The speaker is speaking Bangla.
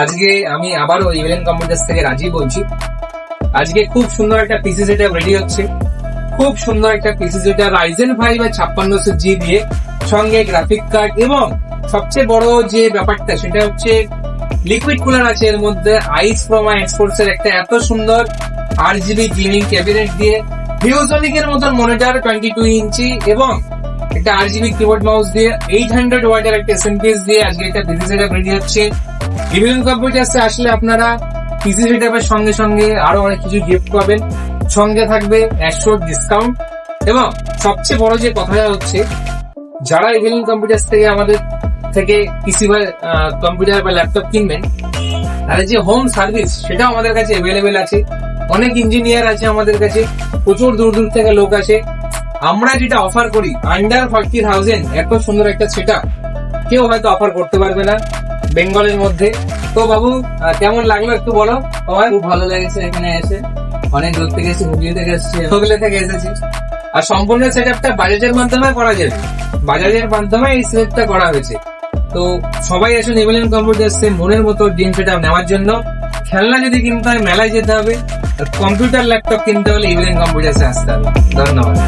আজকে আমি আবারও ইভেলেন কম্পিউটার্স থেকে রাজি বলছি। আজকে খুব সুন্দর একটা পিসি সেটা রেডি হচ্ছে। খুব সুন্দর একটা পিসি যেটা রাইজেন ফাইভ আর ছাপ্পান্নশো জি দিয়ে সঙ্গে গ্রাফিক কার্ড এবং সবচেয়ে বড় যে ব্যাপারটা, সেটা হচ্ছে লিকুইড কুলার আছে এর মধ্যে আইস ফ্রমা এক্সপোর্টস এর একটা এত সুন্দর আর জিবি গেমিং ক্যাবিনেট দিয়ে ভিউজনিক এর মতন মনিটর টোয়েন্টি টু ইঞ্চি এবং একটা আর জিবি কিবোর্ড মাউস দিয়ে এইট হান্ড্রেড একটা এসএমপিএস দিয়ে আজকে একটা পিসি সেটআপ রেডি হচ্ছে কম্পিউটার্সে আসলে আপনারা পিসি সেটআপের সঙ্গে সঙ্গে আরও অনেক কিছু গিফট পাবেন। সঙ্গে থাকবে একশো ডিসকাউন্ট এবং সবচেয়ে বড় যে কথাটা হচ্ছে, যারা ইভিএন কম্পিউটার্স থেকে আমাদের থেকে পিসি বা কম্পিউটার বা ল্যাপটপ কিনবেন, তাদের যে হোম সার্ভিস সেটাও আমাদের কাছে অ্যাভেলেবেল আছে। অনেক ইঞ্জিনিয়ার আছে আমাদের কাছে, প্রচুর দূর দূর থেকে লোক আছে আমরা যেটা অফার করি আন্ডার ফর্টি থাউজেন্ড এত সুন্দর একটা সেটা কেউ হয়তো অফার করতে পারবে না, বেঙ্গলের মধ্যে। তো বাবু কেমন লাগল একটু বলো? তোমার খুব ভালো লেগেছে এখানে এসে। অনেক দূর থেকে এসে হুগলি থেকে এসেছি, হুগলি থেকে এসেছি। আর সম্পূর্ণ সেট আপটা বাজাজের মাধ্যমে করা যাবে। বাজাজের মাধ্যমে এই সেটটা করা হয়েছে। তো সবাই আসুন এভিলেন কম্পিউটার্সে মনের মতো ডিম সেট নেওয়ার জন্য। খেলনা যদি কিনতে হয়, মেলায় যেতে হবে। কম্পিউটার ল্যাপটপ কিনতে হলে ইভিলেন কম্পিউটার্সে আসতে হবে। ধন্যবাদ।